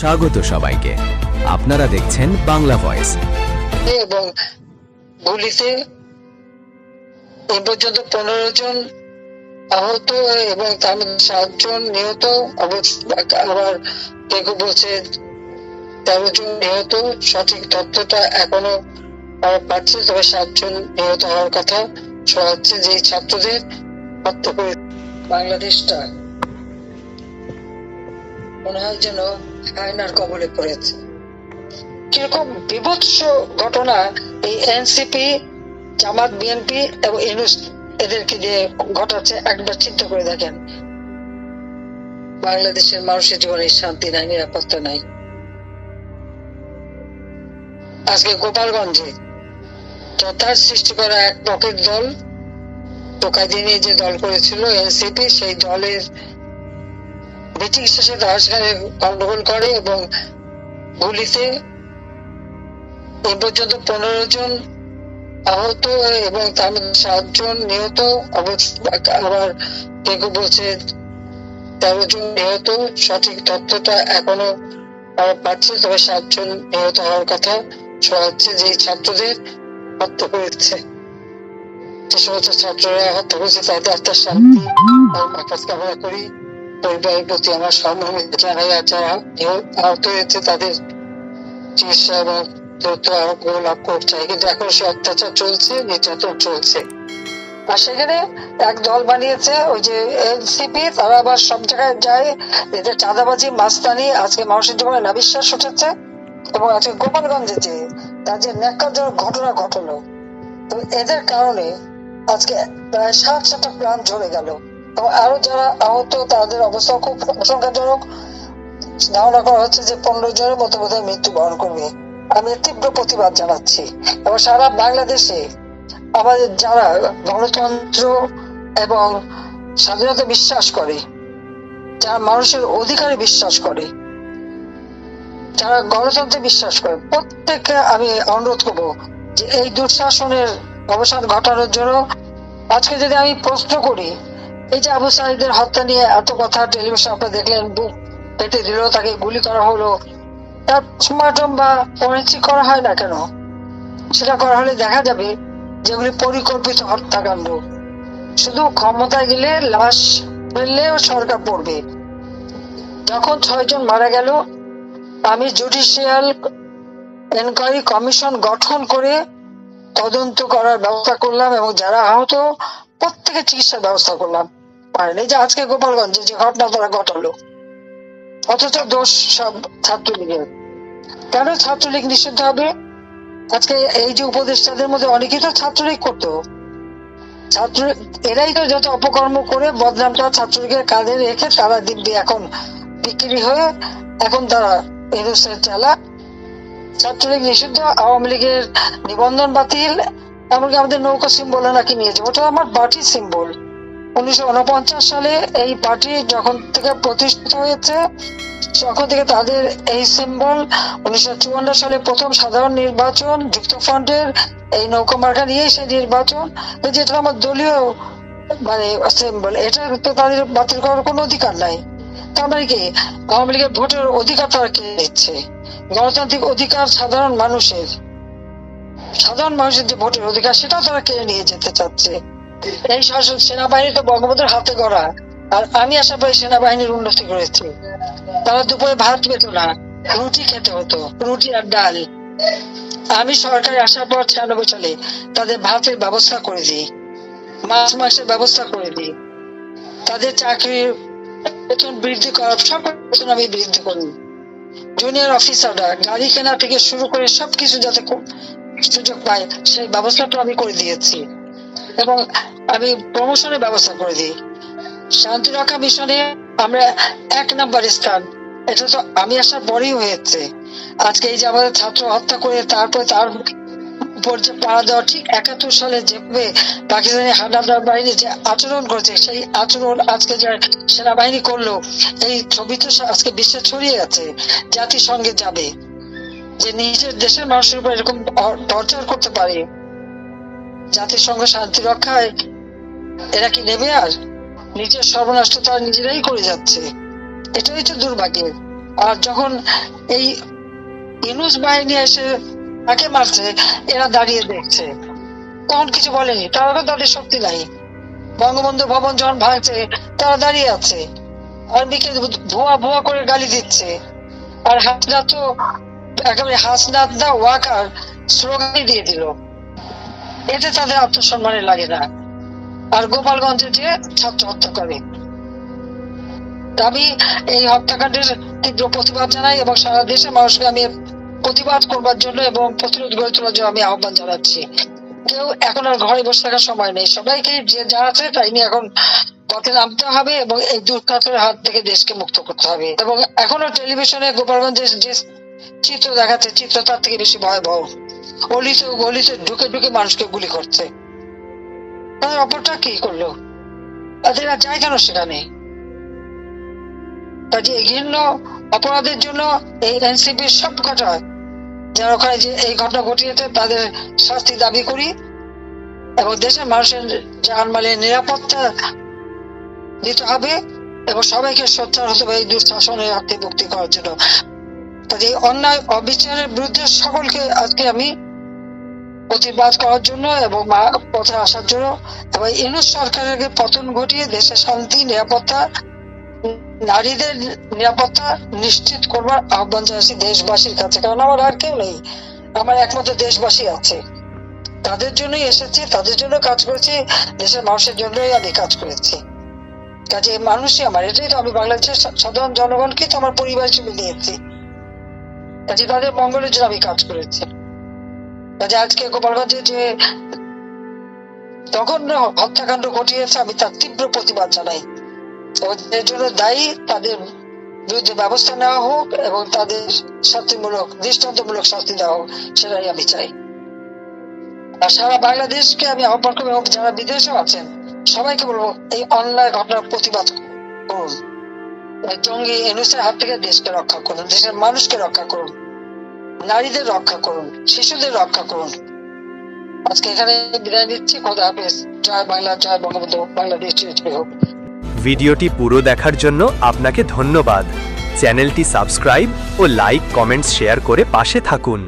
স্বাগত সবাইকে। আপনারা দেখছেন বাংলা ভয়েস। এবং গুলিতে এ পর্যন্ত পনেরো জন আহত এবং তার সাতজন নিহত আবার কেউ বলছে তেরো জন নিহত। সঠিক তথ্যটা এখনও পাচ্ছি, তবে সাতজন নিহত হওয়ার কথা শোনা যাচ্ছে যে ছাত্রদের হত্যা করে বাংলাদেশটা মনে হয় যেন আয়নার কবলে পড়েছে। কীরকম বিভৎস ঘটনা এই এনসিপি, জামাত, বিএনপি এবং ইউনুস এদেরকে দিয়ে ঘটাচ্ছে একবার চিন্তা করে দেখেন। বাংলাদেশের মানুষের জীবনে শান্তি নাই, নিরাপত্তা নাই। আজকে গোপালগঞ্জে যথার সৃষ্টি করা এক পকেট দল টোকাই দিয়ে যে দল করেছিল এনসিপি, সেই দলের সাথে তার সেখানে গন্ডগোল করে এবং গুলিতে এ পর্যন্ত পনেরো জন আহত এবং তার মধ্যে সাতজন নিহত আবার কেউ বলছে তেরো জন নিহত। সঠিক তথ্যটা এখনও পাচ্ছি, তবে সাতজন নিহত হওয়ার কথা শোনা যাচ্ছে যে ছাত্রদের হত্যা করেছে যে সমস্ত ছাত্ররা হত্যা করেছে তাদের আত্মার শান্তি কামনা করি। পরিবারের প্রতি আমার আর যারা আহত হয়েছে, তাদের চিকিৎসা এবং দ্রুত আরোগ্য লাভ চাই কিন্তু এখন সে অত্যাচার চলছে, নির্যাতন চলছে। আর সেখানে এক দল বানিয়েছে, ওই যে এনসিপি তারা আবার সব জায়গায় যায়। এদের চাঁদাবাজি, মাস্তানি, আজকে মানুষের জীবনে না বিশ্বাস উঠেছে। এবং আজকে গোপালগঞ্জে যে তার যে ন্যাক্কারজনক ঘটনা ঘটলো, তো এদের কারণে আজকে প্রায় সাত সাতটা প্রাণ ঝরে গেল। এবং আরও যারা আহত, তাদের অবস্থা খুব আশঙ্কাজনক। ধারণা করা হচ্ছে যে পনেরো জনের মতো বোধহয় মৃত্যুবরণ করবে। আমি তীব্র প্রতিবাদ জানাচ্ছি। এবং সারা বাংলাদেশে আমাদের যারা গণতন্ত্র এবং স্বাধীনতা বিশ্বাস করে, যারা মানুষের অধিকারে বিশ্বাস করে, যারা গণতন্ত্রে বিশ্বাস করে, প্রত্যেককে আমি অনুরোধ করব যে এই দুঃশাসনের অবসান ঘটানোর জন্য আজকে যদি আমি প্রশ্ন করি এই যে আবু সাহিদের হত্যা নিয়ে এত কথা টেলিভিশন আপনারা দেখলেন, বুক পেটে দিল, তাকে গুলি করা হলো। তার পোস্টমর্টম বা ফরেন্সিক করা হয় না কেন? সেটা করা হলে দেখা যাবে যেগুলি পরিকল্পিত হত্যাকাণ্ড। শুধু ক্ষমতায় গেলে লাশ ফেললেও সরকার পড়বে। যখন ছয়জন মারা গেল, আমি জুডিশিয়াল এনকোয়ারি কমিশন গঠন করে তদন্ত করার ব্যবস্থা করলাম এবং যারা আহত প্রত্যেকের চিকিৎসার ব্যবস্থা করলাম। পারেন যে আজকে গোপালগঞ্জে যে ঘটনা তারা ঘটালো। অথচ দোষ সব ছাত্রলীগের। কেন ছাত্রলীগ নিষিদ্ধ হবে? আজকে এই যে উপদেষ্টাদের মধ্যে অনেকেই তো ছাত্রলীগ করতো। ছাত্র এরাই তো যত অপকর্ম করে বদনামটা ছাত্রলীগের কাঁধে রেখে তারা দিব্যি এখন বিক্রি হয়ে এখন তারা এরুসের চালা ছাত্রলীগ নিষিদ্ধ, আওয়ামী লীগের নিবন্ধন বাতিল এমনকি আমাদের নৌকা সিম্বল নাকি নিয়েছে। ওটা আমার পার্টির সিম্বল উনিশশো উনপঞ্চাশ সালে এই পার্টি যখন থেকে প্রতিষ্ঠিত হয়েছে, তখন থেকে তাদের এই সিম্বল উনিশশো চুয়ান্ন সালে প্রথম সাধারণ নির্বাচন যুক্তফ্রন্টের এই নৌকা মার্কা নিয়েই সেই নির্বাচন। যেটা আমার দলীয় মানে সিম্বল এটা তো তাদের বাতিল করার কোনো অধিকার নাই। তার মানে কি? আওয়ামী লীগের ভোটের অধিকার তারা কেড়ে নিচ্ছে গণতান্ত্রিক অধিকার সাধারণ মানুষের। সাধারণ মানুষের যে ভোটের অধিকার, সেটাও তারা কেড়ে নিয়ে যেতে চাচ্ছে। এই শাসক সেনাবাহিনী তো বঙ্গবন্ধুর হাতে গড়া, আর আমি আশা করি সেনাবাহিনীর উন্নতি করেছি। তারা দুপুরে ভাত পেত না, রুটি খেতে হতো, রুটি আর ডাল। আমি সরকারে আসার পর ছিয়ানব্বই সালে তাদের ভাতের ব্যবস্থা করে দিই। মাছ মাংসের ব্যবস্থা করে দিই। তাদের চাকরির বেতন বৃদ্ধি করার সব বেতন আমি বৃদ্ধি করি। জুনিয়র অফিসাররা গাড়ি কেনা থেকে শুরু করে সবকিছু যাতে সুযোগ পায় সেই ব্যবস্থাটা আমি করে দিয়েছি। এবং আমি প্রমোশনের ব্যবস্থা করে দিই। শান্তি রক্ষা মিশনে আমরা এক নাম্বার স্থান। এটা তো আমি আসার পরেই হয়েছে। আজকে এই যে আমাদের ছাত্র হত্যা করে তারপরে তার উপর যে পাড়া দেওয়া, ঠিক একাত্তর সালে যেভাবে পাকিস্তানি হানাদার বাহিনী যে আচরণ করেছে, সেই আচরণ আজকে যে সেনাবাহিনী করল, এই ছবি তো আজকে বিশ্বে ছড়িয়ে গেছে জাতিসংঘে যাবে। যে নিজের দেশের মানুষের উপর এরকম টর্চার করতে পারে জাতিসংঘ শান্তি রক্ষায় এরা কি নেবে আর? নিজের সর্বনাশ তো তারা নিজেরাই করে যাচ্ছে। এটাই তো দুর্ভাগ্যের আর যখন এই ইনুস বাহিনী এসে তাকে মারছে, এরা দাঁড়িয়ে দেখছে। তখন কিছু বলেনি। তারা তো তাদের শক্তি নাই। বঙ্গবন্ধু ভবন যখন ভাঙছে, তারা দাঁড়িয়ে আছে। আর্মিকে ভুয়া ভুয়া করে গালি দিচ্ছে। আর হাসনা তো একেবারে হাসনাত দা ওয়াকার স্লোগানই দিয়ে দিল। এতে তাদের আত্মসম্মানে লাগে না। আর যে ছাত্র হত্যা করে আমি এই হত্যাকাণ্ডের তীব্র প্রতিবাদ জানাই এবং সারা দেশের মানুষকে আমি প্রতিবাদ করবার জন্য এবং প্রতিরোধ গড়ে তোলার জন্য আমি আহ্বান জানাচ্ছি। কেউ এখন আর ঘরে বসে থাকার সময় নেই। সবাইকে যে যা আছে তাই নিয়ে এখন পথে নামতে হবে এবং এই দুর্ঘটনার হাত থেকে দেশকে মুক্ত করতে হবে। এবং এখনও টেলিভিশনে গোপালগঞ্জের যে চিত্র দেখাচ্ছে চিত্র তার থেকে বেশি ভয়াবহ। অলিতে গলিতে ঢুকে ঢুকে মানুষকে গুলি করছে। তাদের অপরটা কি করল? তাদের আর যায় কেন সেখানে? কাজে এই ঘৃণ্য অপরাধের জন্য এই এনসিপির সব কটা যারা ওখানে যে এই ঘটনা ঘটিয়েছে, তাদের শাস্তি দাবি করি। এবং দেশের মানুষের জানমালের নিরাপত্তা দিতে হবে। এবং সবাইকে সোচ্চার হতে হবে এই দুঃশাসনের হাত থেকে মুক্তি করার জন্য। কাজে অন্যায়, অবিচারের বিরুদ্ধে সকলকে আজকে আমি প্রতিবাদ করার জন্য এবং পথে আসার জন্য এবং ইউনুস সরকারের পতন ঘটিয়ে দেশে শান্তি, নিরাপত্তা, নারীদের নিরাপত্তা নিশ্চিত করবার আহ্বান জানাচ্ছি দেশবাসীর কাছে। কারণ আমার আর কেউ নেই। আমার একমাত্র দেশবাসী আছে। তাদের জন্যই এসেছি, তাদের জন্য কাজ করেছি, দেশের মানুষের জন্যই আমি কাজ করেছি। কাজে মানুষই আমার। এটাই তো আমি বাংলাদেশের সাধারণ জনগণকে তো আমার পরিবার হিসেবে নিয়েছি। কাজে তাদের মঙ্গলের জন্য আমি কাজ করেছি। কাজে আজকে গোপালগঞ্জে যে জঘন্য হত্যাকাণ্ড ঘটিয়েছে, আমি তার তীব্র প্রতিবাদ জানাই। ওদের জন্য দায়ী, তাদের বিরুদ্ধে ব্যবস্থা নেওয়া হোক এবং তাদের শাস্তিমূলক, দৃষ্টান্তমূলক শাস্তি দেওয়া হোক, সেটাই আমি চাই। আর সারা বাংলাদেশকে আমি আহ্বান করব এবং যারা বিদেশে আছেন, সবাইকে বলব, এই অন্যায় ঘটনার প্রতিবাদ করুন। জঙ্গি এনুসের হাত থেকে দেশকে রক্ষা করুন, দেশের মানুষকে রক্ষা করুন, নারীদের রক্ষা করুন, শিশুদের রক্ষা করুন। আজকে এখানে বিদায় নিচ্ছি। খোদা হাফেজ। জয় বাংলা, জয় বঙ্গবন্ধু। বাংলাদেশ ভিডিওটি পুরো দেখার জন্য আপনাকে ধন্যবাদ। চ্যানেলটি সাবস্ক্রাইব ও লাইক, কমেন্টস, শেয়ার করে পাশে থাকুন।